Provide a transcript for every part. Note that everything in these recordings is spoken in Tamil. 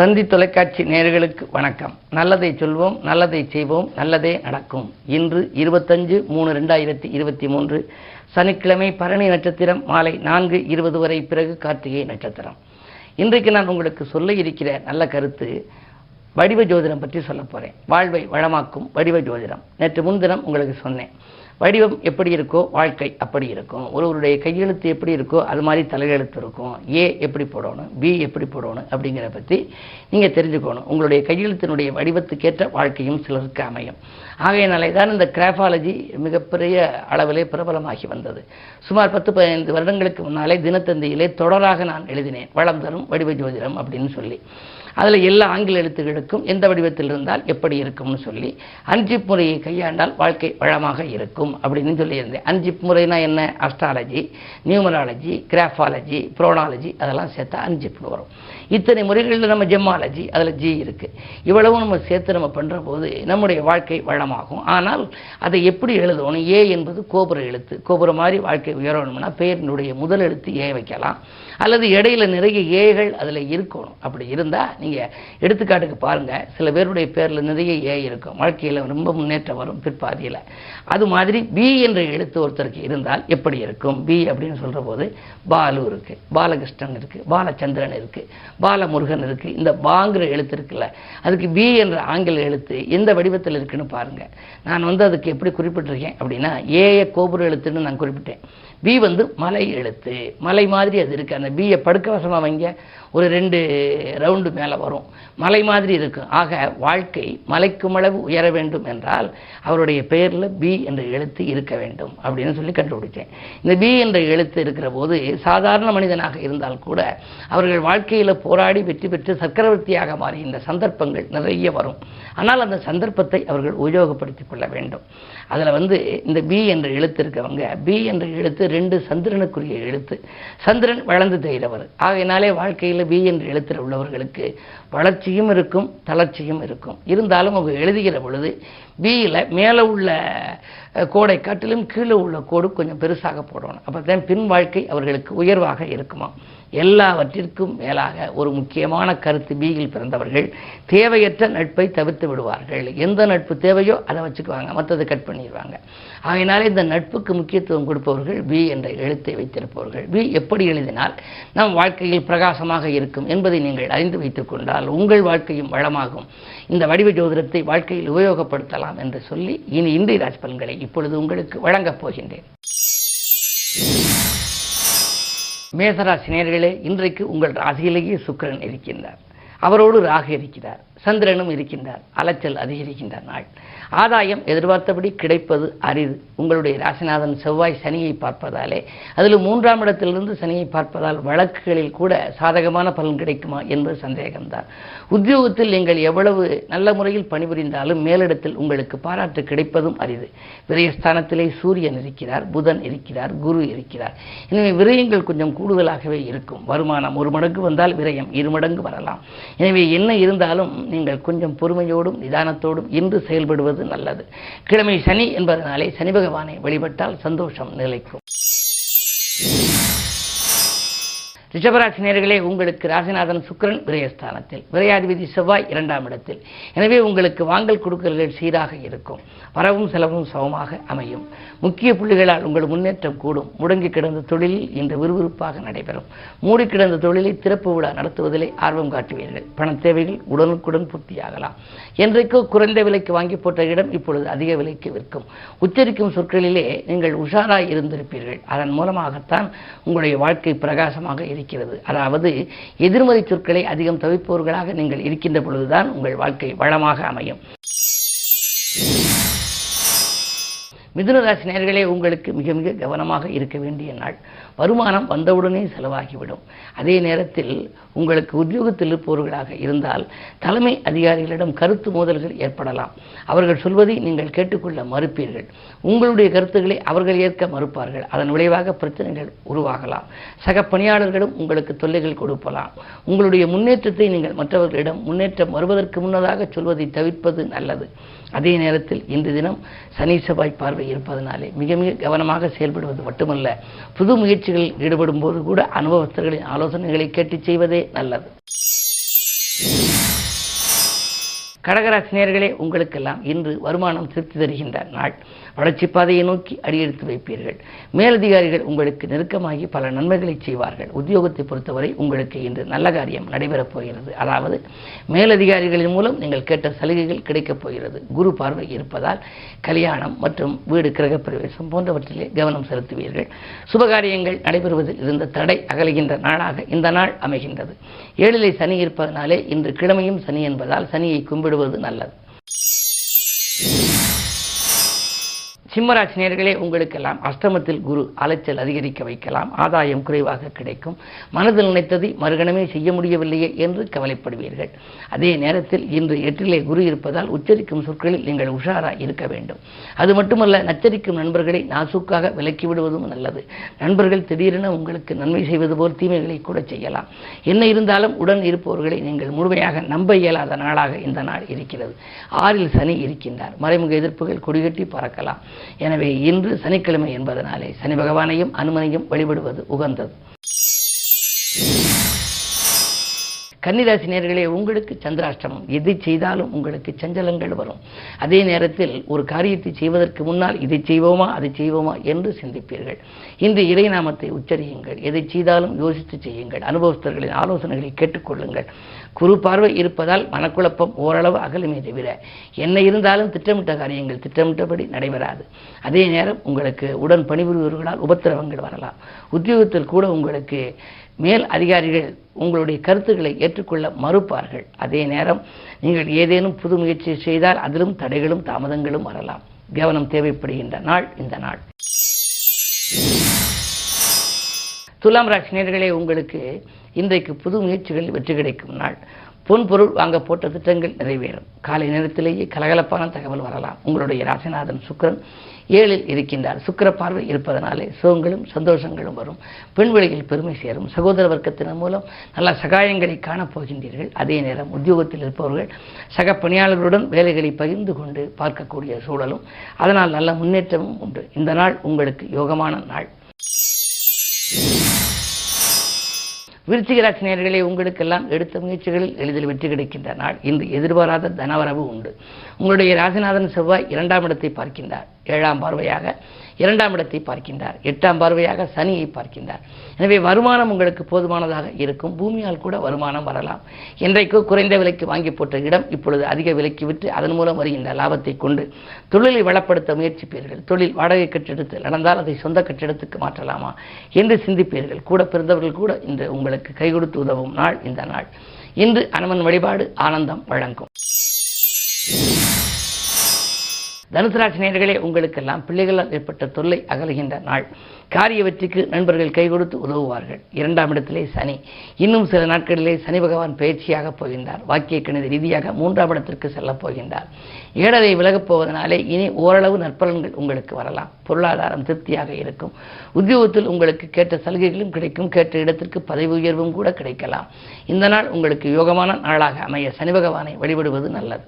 தந்தி தொலைக்காட்சி நேயர்களுக்கு வணக்கம். நல்லதை சொல்வோம் நல்லதை செய்வோம் நல்லதே நடக்கும். இன்று இருபத்தஞ்சு மூணு ரெண்டாயிரத்தி இருபத்தி மூன்று சனிக்கிழமை பரணி நட்சத்திரம் மாலை நான்கு இருபது வரை பிறகு கார்த்திகை நட்சத்திரம். இன்றைக்கு நான் உங்களுக்கு சொல்ல இருக்கிற நல்ல கருத்து வடிவ ஜோதிடம் பற்றி சொல்ல போறேன். வாழ்வை வளமாக்கும் வடிவ ஜோதிடம். நேற்று முன்தினம் உங்களுக்கு சொன்னேன். வடிவம் எப்படி இருக்கோ வாழ்க்கை அப்படி இருக்கும். ஒருவருடைய கையெழுத்து எப்படி இருக்கோ அது மாதிரி தலையெழுத்து இருக்கும். ஏ எப்படி போடணும் பி எப்படி போடணும் அப்படிங்கிறத பற்றி நீங்கள் தெரிஞ்சுக்கணும். உங்களுடைய கையெழுத்தினுடைய வடிவத்துக்கேற்ற வாழ்க்கையும் சிலருக்கு அமையும். ஆகையினாலே தான் இந்த கிராஃபாலஜி மிகப்பெரிய அளவிலே பிரபலமாகி வந்தது. சுமார் பத்து பதினைந்து வருடங்களுக்கு முன்னாலே தினத்தந்தியிலே தொடராக நான் எழுதினேன். வளம் தரும் வடிவ ஜோதிடம் அப்படின்னு சொல்லி. அதில் எல்லா ஆங்கில எழுத்துக்களுக்கும் எந்த வடிவத்தில் இருந்தால் எப்படி இருக்கும்னு சொல்லி அஞ்சிப் முறையை கையாண்டால் வாழ்க்கை வளமாக இருக்கும் அப்படின்னு சொல்லியிருந்தேன். அஞ்சிப் முறைனா என்ன? அஸ்ட்ராலஜி நியூமராலஜி கிராஃபாலஜி ப்ரோனாலஜி அதெல்லாம் சேர்த்தா அஞ்சிப்னு வரும். இத்தனை முறைகளில் நம்ம ஜெம்மாலஜி அதில் ஜி இருக்குது இவ்வளவும் நம்ம சேர்த்து நம்ம பண்ணுற போது நம்முடைய வாழ்க்கை வளமாகும். ஆனால் அதை எப்படி எழுதணும்? ஏ என்பது கோபுர எழுத்து. கோபுரம் மாதிரி வாழ்க்கை உயரணும்னா பெயரினுடைய முதல் எழுத்து ஏ வைக்கலாம். அல்லது இடையில நிறைய ஏகள் அதில் இருக்கணும். அப்படி இருந்தால் நீங்கள் எடுத்துக்காட்டுக்கு பாருங்கள் சில பேருடைய பேரில் நிறைய ஏ இருக்கும். வாழ்க்கையில் ரொம்ப முன்னேற்றம் வரும் பிற்பாதியில். அது மாதிரி பி என்ற எழுத்து ஒருத்தருக்கு இருந்தால் எப்படி இருக்கும்? பி அப்படின்னு சொல்கிற போது பாலு இருக்குது பாலகிருஷ்ணன் இருக்குது பாலச்சந்திரன் இருக்குது பாலமுருகன் இருக்குது இந்த பாங்கிற எழுத்து இருக்குல்ல அதுக்கு பி என்ற ஆங்கில எழுத்து எந்த வடிவத்தில் இருக்குன்னு பாருங்கள் நான் வந்து அதுக்கு எப்படி குறிப்பிட்டிருக்கேன் அப்படின்னா ஏய கோபுர எழுத்துன்னு நான் குறிப்பிட்டேன். பி வந்து மலை எழுத்து. மலை மாதிரி அது இருக்குது அந்த பியை படுக்கவசமாக வைங்க. ஒரு ரெண்டு ரவுண்டு மேலே வரும். மலை மாதிரி இருக்கும் ஆக வாழ்க்கை மலைக்கும் அளவு உயர வேண்டும் என்றால் அவருடைய பெயரில் பி என்ற எழுத்து இருக்க வேண்டும் அப்படின்னு சொல்லி கண்டுபிடிச்சேன். இந்த பி என்ற எழுத்து இருக்கிற போது சாதாரண மனிதனாக இருந்தால் கூட அவர்கள் வாழ்க்கையில் போராடி வெற்றி பெற்று சக்கரவர்த்தியாக மாறி இந்த சந்தர்ப்பங்கள் நிறைய வரும். ஆனால் அந்த சந்தர்ப்பத்தை அவர்கள் உபயோகப்படுத்திக் கொள்ள வேண்டும். அதில் வந்து இந்த பி என்ற எழுத்து இருக்கவங்க பி என்ற எழுத்து ரெண்டு சந்திரனுக்குரிய எழுத்து. சந்திரன் வளர்ந்து தெரிகிறவர் ஆகையினாலே வாழ்க்கையில் வி என்று எழுத்தில் உள்ளவர்களுக்கு வளர்ச்சியும் இருக்கும் தளர்ச்சியும் இருக்கும். இருந்தாலும் அவங்க எழுதுகிற பொழுது பியில் மேலே உள்ள கோடை காட்டிலும் கீழே உள்ள கோடு கொஞ்சம் பெருசாக போடணும். அப்போ தான் பின் வாழ்க்கை அவர்களுக்கு உயர்வாக இருக்குமா எல்லாவற்றிற்கும் மேலாக ஒரு முக்கியமான கருத்து பியில் பிறந்தவர்கள் தேவையற்ற நட்பை தவிர்த்து விடுவார்கள். எந்த நட்பு தேவையோ அதை வச்சுக்குவாங்க. மற்றதை கட் பண்ணிடுவாங்க. ஆகையினாலே இந்த நட்புக்கு முக்கியத்துவம் கொடுப்பவர்கள் பி என்ற எழுத்தை வைத்திருப்பவர்கள். பி எப்படி எழுதினால் நம் வாழ்க்கையில் பிரகாசமாக இருக்கும் என்பதை நீங்கள் அறிந்து வைத்துக் கொண்டால் உங்கள் வாழ்க்கையும் வளமாகும். இந்த வடிவ ஜோதிடத்தை வாழ்க்கையில் உபயோகப்படுத்தலாம் என்று சொல்லி இனி இந்திய ராஜ் பலன்களை இப்பொழுது உங்களுக்கு வழங்கப் போகின்றேன். மேசராசி நேர்களே இன்றைக்கு உங்கள் ராசியிலேயே சுக்கிரன் இருக்கின்றார். அவரோடு ராகு இருக்கிறார். சந்திரனும் இருக்கின்றார். அலைச்சல் அதிகரிக்கின்ற நாள். ஆதாயம் எதிர்பார்த்தபடி கிடைப்பது அரிது. உங்களுடைய ராசிநாதன் செவ்வாய் சனியை பார்ப்பதாலே அதில் மூன்றாம் இடத்திலிருந்து சனியை பார்ப்பதால் வழக்குகளில் கூட சாதகமான பலன் கிடைக்குமா என்பது சந்தேகம்தான். உத்தியோகத்தில் நீங்கள் எவ்வளவு நல்ல முறையில் பணிபுரிந்தாலும் மேலிடத்தில் உங்களுக்கு பாராட்டு கிடைப்பதும் அரிது. விரயஸ்தானத்திலே சூரியன் இருக்கிறார் புதன் இருக்கிறார் குரு இருக்கிறார். எனவே விரயங்கள் கொஞ்சம் கூடுதலாகவே இருக்கும். வருமானம் ஒரு மடங்கு வந்தால் விரயம் இரு மடங்கு வரலாம். எனவே என்ன இருந்தாலும் நீங்கள் கொஞ்சம் பொறுமையோடும் நிதானத்தோடும் இன்று செயல்படுவது நல்லது. கிழமை சனி என்பதனாலே சனி பகவானை வழிபட்டால் சந்தோஷம் நிலைக்கும். ரிஷபராசி நேர்களே உங்களுக்கு ராசிநாதன் சுக்கிரன் விரயஸ்தானத்தில். விரையாதிபதி செவ்வாய் இரண்டாம் இடத்தில். எனவே உங்களுக்கு வாங்கல் கொடுக்கல்கள் சீராக இருக்கும். வரவும் செலவும் சமமாக அமையும். முக்கிய புள்ளிகளால் உங்கள் முன்னேற்றம் கூடும். முடங்கி கிடந்த தொழிலில் இன்று விறுவிறுப்பாக நடைபெறும். மூடி கிடந்த தொழிலை திறப்பு விழா நடத்துவதிலே ஆர்வம் காட்டுவீர்கள். பண தேவைகள் உடனுக்குடன் பூர்த்தியாகலாம். என்றைக்கோ குறைந்த விலைக்கு வாங்கி போட்ட இடம் இப்பொழுது அதிக விலைக்கு விற்கும். உச்சரிக்கும் சொற்களிலே நீங்கள் உஷாராய் இருந்திருப்பீர்கள். அதன் மூலமாகத்தான் உங்களுடைய வாழ்க்கை பிரகாசமாக இருக்கிறது அதாவது எதிர்மறை சொற்களை அதிகம் தவிப்பவர்களாக நீங்கள் இருக்கின்ற பொழுதுதான் உங்கள் வாழ்க்கை வளமாக அமையும். மிதுனராசி நேர்களே உங்களுக்கு மிக மிக கவனமாக இருக்க வேண்டிய நாள். வருமானம் வந்தவுடனே செலவாகிவிடும். அதே நேரத்தில் உங்களுக்கு உத்தியோகத்தில் இருப்பவர்களாக இருந்தால் தலைமை அதிகாரிகளிடம் கருத்து மோதல்கள் ஏற்படலாம். அவர்கள் சொல்வதை நீங்கள் கேட்டுக்கொள்ள மறுப்பீர்கள். உங்களுடைய கருத்துக்களை அவர்கள் ஏற்க மறுப்பார்கள். அதன் விளைவாக பிரச்சனைகள் உருவாகலாம். சக பணியாளர்களும் உங்களுக்கு தொல்லைகள் கொடுப்பலாம் உங்களுடைய முன்னேற்றத்தை நீங்கள் மற்றவர்களிடம் முன்னேற்றம் வருவதற்கு முன்னதாக சொல்வதை தவிர்ப்பது நல்லது. அதே நேரத்தில் இன்று தினம் சனி செவ்வாய் பார்வை இருப்பதனாலே மிக மிக கவனமாக செயல்படுவது மட்டுமல்ல புது முயற்சிகளில் ஈடுபடும் போது கூட அனுபவஸ்தர்களின் ஆலோசனைகளை கேட்டு செய்வதே நல்லது. கடகராசினியர்களே உங்களுக்கெல்லாம் இன்று வருமானம் திருப்தி தருகின்ற நாள். வளர்ச்சி பாதையை நோக்கி அடியெடுத்து வைப்பீர்கள். மேலதிகாரிகள் உங்களுக்கு நெருக்கமாகி பல நன்மைகளை செய்வார்கள். உத்தியோகத்தை பொறுத்தவரை உங்களுக்கு இன்று நல்ல காரியம் நடைபெறப் போகிறது. அதாவது மேலதிகாரிகளின் மூலம் நீங்கள் கேட்ட சலுகைகள் கிடைக்கப் போகிறது. குரு பார்வை இருப்பதால் கல்யாணம் மற்றும் வீடு கிரகப்பிரவேசம் போன்றவற்றிலே கவனம் செலுத்துவீர்கள். சுபகாரியங்கள் நடைபெறுவதில் இருந்த தடை அகலுகின்ற நாளாக இந்த நாள் அமைகின்றது. ஏழிலை சனி இருப்பதனாலே இன்று கிழமையும் சனி என்பதால் சனியை கும்பிடுவது நல்லது. சிம்மராசி நேர்களே உங்களுக்கெல்லாம் அஷ்டமத்தில் குரு அலைச்சல் அதிகரிக்க வைக்கலாம். ஆதாயம் குறைவாக கிடைக்கும். மனதில் நினைத்ததை மறுகணமே செய்ய முடியவில்லையே என்று கவலைப்படுவீர்கள். அதே நேரத்தில் இன்று எட்டிலே குரு இருப்பதால் உச்சரிக்கும் சொற்களில் நீங்கள் உஷாராக இருக்க வேண்டும். அது மட்டுமல்ல நச்சரிக்கும் நண்பர்களை நாசூக்காக விலக்கி விடுவதும் நல்லது. நண்பர்கள் திடீரென உங்களுக்கு நன்மை செய்வது போல் தீமைகளை கூட செய்யலாம். என்ன இருந்தாலும் உடன் இருப்பவர்களை நீங்கள் முழுமையாக நம்ப இயலாத நாளாக இந்த நாள் இருக்கிறது. ஆறில் சனி இருக்கின்றார். மறைமுக எதிர்ப்புகள் கொடிகட்டி பறக்கலாம். எனவே இன்று சனிக்கிழமை என்பதனாலே சனி பகவானையும் அனுமனையும் வழிபடுவது உகந்தது. கன்னிராசி நேர்களே உங்களுக்கு சந்திராஷ்டமம். எதை செய்தாலும் உங்களுக்கு சஞ்சலங்கள் வரும். அதே நேரத்தில் ஒரு காரியத்தை செய்வதற்கு முன்னால் இதை செய்வோமா அதை செய்வோமா என்று சிந்திப்பீர்கள். இன்று இறைநாமத்தை உச்சரியுங்கள். எதை செய்தாலும் யோசித்து செய்யுங்கள். அனுபவஸ்தர்களின் ஆலோசனைகளை கேட்டுக்கொள்ளுங்கள். குறு பார்வை இருப்பதால் மனக்குழப்பம் ஓரளவு அகலுமே தவிர என்ன இருந்தாலும் திட்டமிட்ட காரியங்கள் திட்டமிட்டபடி நடைபெறாது. அதே நேரம் உங்களுக்கு உடன் பணிபுரிபவர்களால் உபத்திரவங்கள் வரலாம். உத்தியோகத்தில் கூட உங்களுக்கு மேல் அதிகாரிகள் உங்களுடைய கருத்துக்களை ஏற்றுக்கொள்ள மறுப்பார்கள். அதே நேரம் நீங்கள் ஏதேனும் புது முயற்சி செய்தால் அதிலும் தடைகளும் தாமதங்களும் வரலாம். கவனம் தேவைப்படுகின்ற நாள் இந்த நாள். துலாம் ராசி நேர்களே உங்களுக்கு இன்றைக்கு புது முயற்சிகளில் வெற்றி கிடைக்கும் நாள். பொன் பொருள் வாங்க போட்ட திட்டங்கள் நிறைவேறும். காலை நேரத்திலேயே கலகலப்பான தகவல் வரலாம். உங்களுடைய ராசிநாதன் சுக்கரன் ஏழில் இருக்கின்றார். சுக்கிர பார்வை இருப்பதனாலே சுகங்களும் சந்தோஷங்களும் வரும். பெண் வழியில் பெருமை சேரும். சகோதர வர்க்கத்தின் மூலம் நல்ல சகாயங்களை காணப்போகின்றீர்கள் அதே நேரம் உத்தியோகத்தில் இருப்பவர்கள் சக பணியாளர்களுடன் வேலைகளை பகிர்ந்து கொண்டு பார்க்கக்கூடிய சூழலும் அதனால் நல்ல முன்னேற்றமும் உண்டு. இந்த நாள் உங்களுக்கு யோகமான நாள். விருச்சிகராசி உங்களுக்கெல்லாம் எடுத்த முயற்சிகளில் எளிதில் வெற்றி கிடைக்கின்ற நாள். இன்று எதிர்பாராத தனவரவு உண்டு. உங்களுடைய ராசிநாதன் செவ்வாய் இரண்டாம் இடத்தை பார்க்கின்றார். ஏழாம் பார்வையாக இரண்டாம் இடத்தை பார்க்கின்றார். எட்டாம் பார்வையாக சனியை பார்க்கின்றார். எனவே வருமானம் உங்களுக்கு போதுமானதாக இருக்கும். பூமியால் கூட வருமானம் வரலாம். என்றைக்கோ குறைந்த விலைக்கு வாங்கி போட்ட இடம் இப்பொழுது அதிக விலைக்கு விற்று அதன் மூலம் வருகின்ற லாபத்தை கொண்டு தொழிலை வளப்படுத்த முயற்சிப்பீர்கள். தொழில் வாடகை கட்டிடத்தில் நடந்தால் அதை சொந்த கட்டிடத்துக்கு மாற்றலாமா என்று சிந்திப்பீர்கள். கூட பிறந்தவர்கள் கூட இன்று உங்களுக்கு கை கொடுத்து உதவும் நாள் இந்த நாள். இன்று அனுமன் வழிபாடு ஆனந்தம் வழங்கும். தனுசு ராசி உங்களுக்கெல்லாம் பிள்ளைகளால் ஏற்பட்ட தொல்லை அகலுகின்ற நாள். காரிய வெற்றிக்கு நண்பர்கள் கை கொடுத்து உதவுவார்கள். இரண்டாம் இடத்திலே சனி. இன்னும் சில நாட்களிலே சனி பகவான் பயிற்சியாக போகின்றார். வாக்கிய கணித ரீதியாக மூன்றாம் இடத்திற்கு செல்லப் போகின்றார். ஏழரை விலகப் போவதனாலே இனி ஓரளவு நற்பலன்கள் உங்களுக்கு வரலாம். பொருளாதாரம் திருப்தியாக இருக்கும். உத்தியோகத்தில் உங்களுக்கு கேட்ட சலுகைகளும் கிடைக்கும். கேட்ட இடத்திற்கு பதவி உயர்வும் கூட கிடைக்கலாம். இந்த நாள் உங்களுக்கு யோகமான நாளாக அமைய சனி பகவானை வழிபடுவது நல்லது.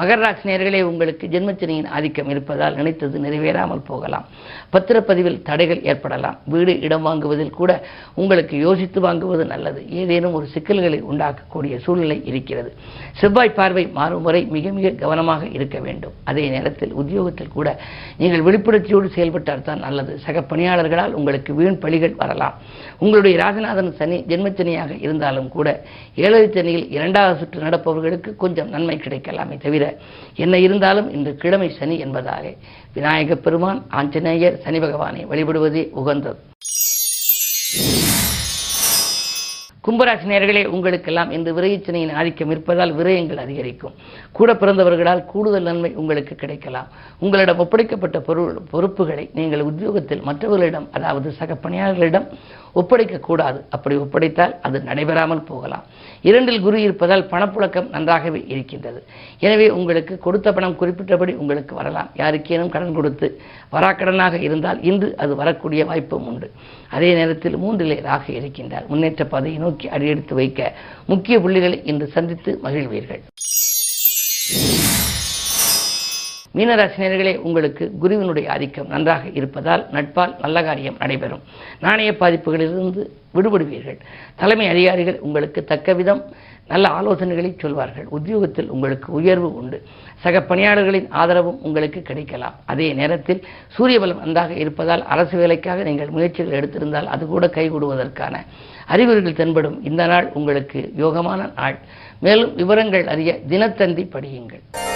மகர ராசி உங்களுக்கு ஜென்மச்சனியின் ஆதிக்கம் இருப்பதால் நினைத்தது நிறைவேறாமல் போகலாம். பத்திரப்பதிவில் தடைகள் ஏற்படலாம். வீடு இடம் வாங்குவதில் கூட உங்களுக்கு யோசித்து வாங்குவது நல்லது. ஏதேனும் ஒரு சிக்கல்களை உண்டாக்கக்கூடிய சூழ்நிலை இருக்கிறது. செவ்வாய் பார்வை மாறும் வரை மிக மிக கவனமாக இருக்க வேண்டும். அதே நேரத்தில் உத்தியோகத்தில் கூட நீங்கள் விழிப்புணர்ச்சியோடு செயல்பட்டால் தான் நல்லது. சக பணியாளர்களால் உங்களுக்கு வீண் பழிகள் வரலாம். உங்களுடைய ராஜநாதன் சனி ஜென்மச்சனியாக இருந்தாலும் கூட ஏழரை சனியில் இரண்டாவது சுற்று நடப்பவர்களுக்கு கொஞ்சம் நன்மை கிடைக்கலாமே தவிர என்ன இருந்தாலும் இன்று கிழமை சனி என்பதாக விநாயக பெருமான் ஆஞ்சநேயர் சனி பகவானை வழிபடுவதே உகந்தது. கும்பராசி நேர்களே உங்களுக்கெல்லாம் இன்று விரயச்சனையின் ஆதிக்கம் இருப்பதால் விரயங்கள் அதிகரிக்கும். கூட பிறந்தவர்களால் கூடுதல் நன்மை உங்களுக்கு கிடைக்கலாம். உங்களிடம் ஒப்படைக்கப்பட்ட பொருள் பொறுப்புகளை நீங்கள் உத்தியோகத்தில் மற்றவர்களிடம் அதாவது சக பணியாளர்களிடம் ஒப்படைக்கக்கூடாது அப்படி ஒப்படைத்தால் அது நடைபெறாமல் போகலாம். இரண்டில் குரு இருப்பதால் பணப்புழக்கம் நன்றாகவே இருக்கின்றது. எனவே உங்களுக்கு கொடுத்த பணம் குறிப்பிட்டபடி உங்களுக்கு வரலாம். யாருக்கேனும் கடன் கொடுத்து வராக்கடனாக இருந்தால் இன்று அது வரக்கூடிய வாய்ப்பும் உண்டு. அதே நேரத்தில் மூன்றிலே ராக இருக்கின்றார். முன்னேற்ற பாதையை நோக்கி அடியெடுத்து வைக்க முக்கிய புள்ளிகளை இன்று சந்தித்து மகிழ்வீர்கள். மீனராசினியர்களே உங்களுக்கு குருவினுடைய ஆதிக்கம் நன்றாக இருப்பதால் நட்பால் நல்ல காரியம் நடைபெறும். நாணய பாதிப்புகளிலிருந்து விடுபடுவீர்கள். தலைமை அதிகாரிகள் உங்களுக்கு தக்க விதம் நல்ல ஆலோசனைகளை சொல்வார்கள். உத்தியோகத்தில் உங்களுக்கு உயர்வு உண்டு. சக பணியாளர்களின் ஆதரவும் உங்களுக்கு கிடைக்கலாம். அதே நேரத்தில் சூரிய பலம் நன்றாக இருப்பதால் அரசு வேலைக்காக நீங்கள் முயற்சிகள் எடுத்திருந்தால் அது கூட கைகூடுவதற்கான அறிகுறிகள் தென்படும். இந்த நாள் உங்களுக்கு யோகமான நாள். மேலும் விவரங்கள் அறிய தினத்தந்தி படியுங்கள்.